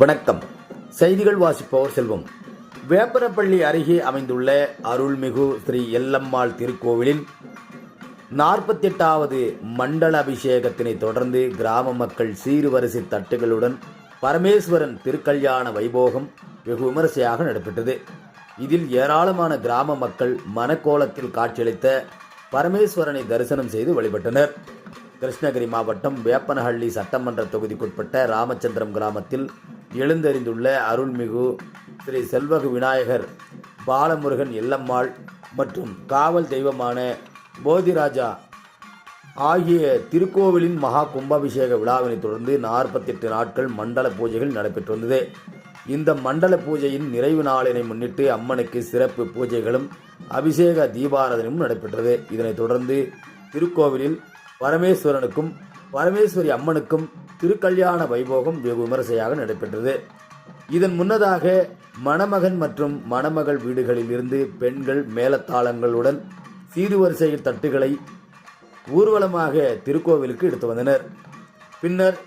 வணக்கம். செய்திகள் வாசிப்பவர் செல்வம். வேப்பரப்பள்ளி அருகே அமைந்துள்ள அருள்மிகு ஸ்ரீ எல்லம்மாள் திருக்கோவிலில் நாற்பத்தெட்டாவது மண்டல அபிஷேகத்தினை தொடர்ந்து கிராம மக்கள் சீர்வரிசை தட்டுகளுடன் பரமேஸ்வரன் திருக்கல்யாண வைபோகம் வெகு விமரிசையாக நடைபெற்றது. இதில் ஏராளமான கிராம மக்கள் மனக்கோலத்தில் காட்சியளித்த பரமேஸ்வரனை தரிசனம் செய்து வழிபட்டனர். கிருஷ்ணகிரி மாவட்டம் வேப்பனஹள்ளி சட்டமன்ற தொகுதிக்குட்பட்ட ராமச்சந்திரம் கிராமத்தில் எழுந்தறிந்துள்ள அருள்மிகு ஸ்ரீ செல்வகு விநாயகர் பாலமுருகன் எல்லம்மாள் மற்றும் காவல் தெய்வமான போதிராஜா ஆகிய திருக்கோவிலின் மகா கும்பாபிஷேக விழாவினை தொடர்ந்து நாற்பத்தெட்டு நாட்கள் மண்டல பூஜைகள் நடைபெற்று வந்தது. இந்த மண்டல பூஜையின் நிறைவு நாளினை முன்னிட்டு அம்மனுக்கு சிறப்பு பூஜைகளும் அபிஷேக தீபாராதனையும் நடைபெற்றது. இதனைத் தொடர்ந்து திருக்கோவிலில் பரமேஸ்வரனுக்கும் பரமேஸ்வரி அம்மனுக்கும் திருக்கல்யாண வைபோகம் வெகு விமரிசையாக நடைபெற்றது. இதன் முன்னதாக மணமகன் மற்றும் மணமகள் வீடுகளில் இருந்து பெண்கள் மேலத்தாளங்களுடன் வரிசையில் தட்டுகளை ஊர்வலமாக திருக்கோவிலுக்கு எடுத்து வந்தனர். பின்னர்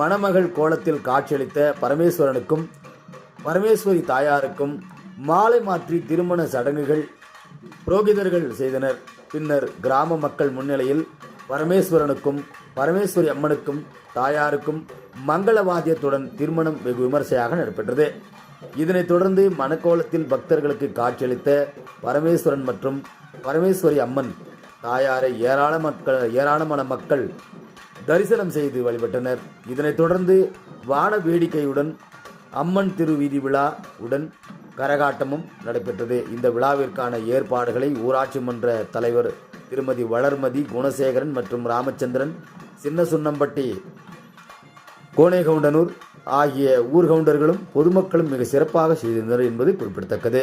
மணமகள் கோலத்தில் காட்சியளித்த பரமேஸ்வரனுக்கும் பரமேஸ்வரி தாயாருக்கும் மாலை மாற்றி திருமண சடங்குகள் புரோகிதர்கள் செய்தனர். பின்னர் கிராம மக்கள் முன்னிலையில் பரமேஸ்வரனுக்கும் பரமேஸ்வரி அம்மனுக்கும் தாயாருக்கும் மங்கள வாத்தியத்துடன் திருமணம் வெகு விமர்சையாக நடைபெற்றது. இதனைத் தொடர்ந்து மணக்கோலத்தில் பக்தர்களுக்கு காட்சியளித்த பரமேஸ்வரன் மற்றும் பரமேஸ்வரி அம்மன் தாயாரை ஏராள மக்கள் ஏராளமான மக்கள் தரிசனம் செய்து வழிபட்டனர். இதனைத் தொடர்ந்து வான வேடிக்கையுடன் அம்மன் திருவீதி விழா உடன் கரகாட்டமும் நடைபெற்றது. இந்த விழாவிற்கான ஏற்பாடுகளை ஊராட்சி மன்ற தலைவர் திருமதி வளர்மதி குணசேகரன் மற்றும் ராமச்சந்திரன் சின்ன சுண்ணம்பட்டி கோனேகவுண்டனூர் ஆகிய ஊர்கவுண்டர்களும் பொதுமக்களும் மிக சிறப்பாக செய்திருந்தனர் என்பது குறிப்பிடத்தக்கது.